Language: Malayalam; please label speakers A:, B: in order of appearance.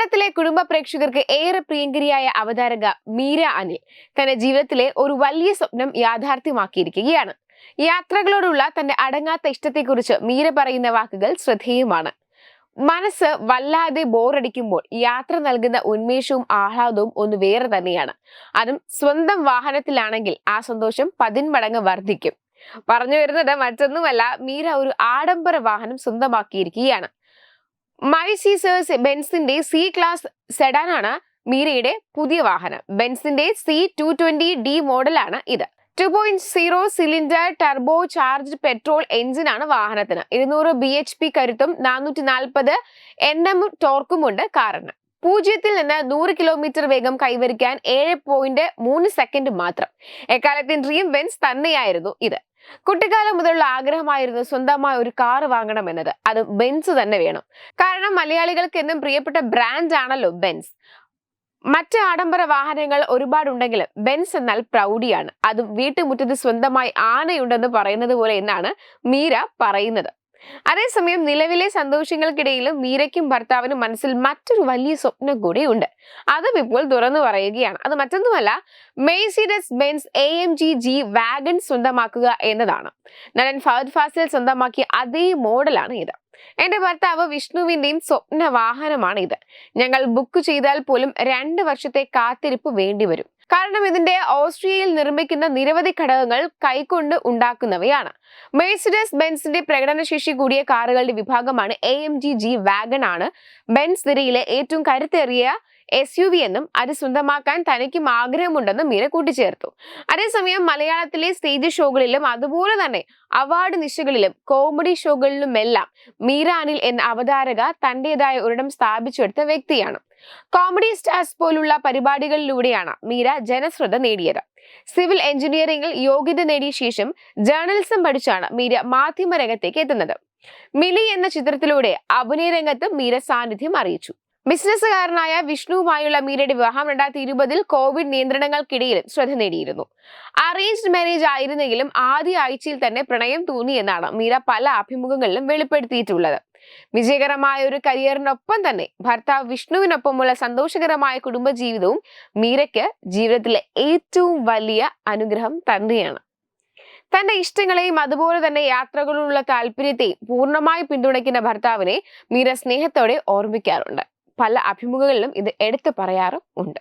A: മലയാളത്തിലെ കുടുംബ പ്രേക്ഷകർക്ക് ഏറെ പ്രിയങ്കരിയായ അവതാരക മീര അനിൽ തന്റെ ജീവിതത്തിലെ ഒരു വലിയ സ്വപ്നം യാഥാർത്ഥ്യമാക്കിയിരിക്കുകയാണ്. യാത്രകളോടുള്ള തന്റെ അടങ്ങാത്ത ഇഷ്ടത്തെക്കുറിച്ച് മീര പറയുന്ന വാക്കുകൾ ശ്രദ്ധേയമാണ്. മനസ്സ് വല്ലാതെ ബോറടിക്കുമ്പോൾ യാത്ര നൽകുന്ന ഉന്മേഷവും ആഹ്ലാദവും ഒന്ന് വേറെ തന്നെയാണ്. അതും സ്വന്തം വാഹനത്തിലാണെങ്കിൽ ആ സന്തോഷം പതിന്മടങ്ങ് വർദ്ധിക്കും. പറഞ്ഞു വരുന്നത് മറ്റൊന്നുമല്ല മീര ഒരു ആഡംബര വാഹനം സ്വന്തമാക്കിയിരിക്കുകയാണ്. മൈസീസേഴ്സ് ബെൻസിന്റെ സി ക്ലാസ് സെഡാനാണ് മീരയുടെ പുതിയ വാഹനം. ബെൻസിന്റെ സി ടു ട്വന്റി ഡി മോഡലാണ് ഇത്. Two point zero cylinder turbo charge petrol എഞ്ചിനാണ് വാഹനത്തിന്. ഇരുന്നൂറ് ബി എച്ച് പി കരുത്തും നാനൂറ്റി നാൽപ്പത് എൻ എം ടോർക്കുമുണ്ട് കാറിന്. പൂജ്യത്തിൽ നിന്ന് നൂറ് കിലോമീറ്റർ വേഗം കൈവരിക്കാൻ ഏഴ് പോയിന്റ് മൂന്ന് സെക്കൻഡ് മാത്രം. എക്കാലത്തെ ഡ്രീം ബെൻസ് തന്നെയായിരുന്നു ഇത്. കുട്ടിക്കാലം മുതലുള്ള ആഗ്രഹമായിരുന്നു സ്വന്തമായി ഒരു കാർ വാങ്ങണം എന്നത്. അത് ബെൻസ് തന്നെ വേണം. കാരണം മലയാളികൾക്ക് എന്നും പ്രിയപ്പെട്ട ബ്രാൻഡ് ആണല്ലോ ബെൻസ് മറ്റ് ആഡംബര വാഹനങ്ങൾ ഒരുപാടുണ്ടെങ്കിലും ബെൻസ് എന്നാൽ പ്രൗഢിയാണ്. അതും വീട്ടുമുറ്റത്ത് സ്വന്തമായി ആനയുണ്ടെന്ന് പറയുന്നത് പോലെ എന്നാണ് മീര പറയുന്നത്. അതേസമയം നിലവിലെ സന്തോഷങ്ങൾക്കിടയിലും മീരയ്ക്കും ഭർത്താവിനും മനസ്സിൽ മറ്റൊരു വലിയ സ്വപ്നം കൂടിയുണ്ട് അതും ഇപ്പോൾ തുറന്നു പറയുകയാണ്. അത് മറ്റൊന്നുമല്ല Mercedes Benz A M G G wagon സ്വന്തമാക്കുക എന്നതാണ്. നടൻ ഫഹദ് ഫാസിൽ സ്വന്തമാക്കിയ അതേ മോഡലാണ് ഇത്. എന്റെ ഭർത്താവ് വിഷ്ണുവിന്റെയും സ്വപ്ന വാഹനമാണ് ഇത് ഞങ്ങൾ ബുക്ക് ചെയ്താൽ പോലും രണ്ട് വർഷത്തെ കാത്തിരിപ്പ് വേണ്ടിവരും. കാരണം ഇതിന്റെ ഓസ്ട്രിയയിൽ നിർമ്മിക്കുന്ന നിരവധി ഘടകങ്ങൾ കൈകൊണ്ട് ഉണ്ടാക്കുന്നവയാണ്. മെഴ്സിഡസ് ബെൻസിന്റെ പ്രകടനശേഷി കൂടിയ കാറുകളുടെ വിഭാഗമാണ് A M G G wagon ആണ്. ബെൻസ് നിരയിലെ ഏറ്റവും കരുത്തേറിയ എസ് യു വി എന്നും അത് സ്വന്തമാക്കാൻ തനിക്കും ആഗ്രഹമുണ്ടെന്നും മീര കൂട്ടിച്ചേർത്തു. അതേസമയം മലയാളത്തിലെ സ്റ്റേജ് ഷോകളിലും അതുപോലെ തന്നെ അവാർഡ് നിശകളിലും കോമഡി ഷോകളിലുമെല്ലാം മീര അനിൽ എന്ന അവതാരക തന്റേതായ ഒരിടം സ്ഥാപിച്ചെടുത്ത വ്യക്തിയാണ്. കോമഡി സ്റ്റാർസ് പോലുള്ള പരിപാടികളിലൂടെയാണ് മീര ജനശ്രദ്ധ നേടിയത്. സിവിൽ എഞ്ചിനീയറിംഗിൽ യോഗ്യത നേടിയ ശേഷം ജേർണലിസം പഠിച്ചാണ് മീര മാധ്യമ രംഗത്തേക്ക് എത്തുന്നത്. മിലി എന്ന ചിത്രത്തിലൂടെ അഭിനയ രംഗത്ത് മീര സാന്നിധ്യം അറിയിച്ചു. ബിസിനസ്സുകാരനായ വിഷ്ണുവുമായുള്ള മീരയുടെ വിവാഹം രണ്ടായിരത്തി ഇരുപതിൽ കോവിഡ് നിയന്ത്രണങ്ങൾക്കിടയിലും ശ്രദ്ധ നേടിയിരുന്നു. അറേഞ്ച്ഡ് മാരേജ് ആയിരുന്നെങ്കിലും ആദ്യ ആഴ്ചയിൽ തന്നെ പ്രണയം തോന്നി എന്നാണ് മീര പല അഭിമുഖങ്ങളിലും വെളിപ്പെടുത്തിയിട്ടുള്ളത്. വിജയകരമായ ഒരു കരിയറിനൊപ്പം തന്നെ ഭർത്താവ് വിഷ്ണുവിനൊപ്പമുള്ള സന്തോഷകരമായ കുടുംബജീവിതവും മീരയ്ക്ക് ജീവിതത്തിലെ ഏറ്റവും വലിയ അനുഗ്രഹം തന്നെയാണ്. തന്റെ ഇഷ്ടങ്ങളെയും അതുപോലെ തന്നെ യാത്രകളിലുള്ള താല്പര്യത്തെയും പൂർണമായി പിന്തുണയ്ക്കുന്ന ഭർത്താവിനെ മീര സ്നേഹത്തോടെ ഓർമ്മിക്കാറുണ്ട്. പല അഭിമുഖങ്ങളിലും ഇത് എടുത്തു പറയാറും ഉണ്ട്.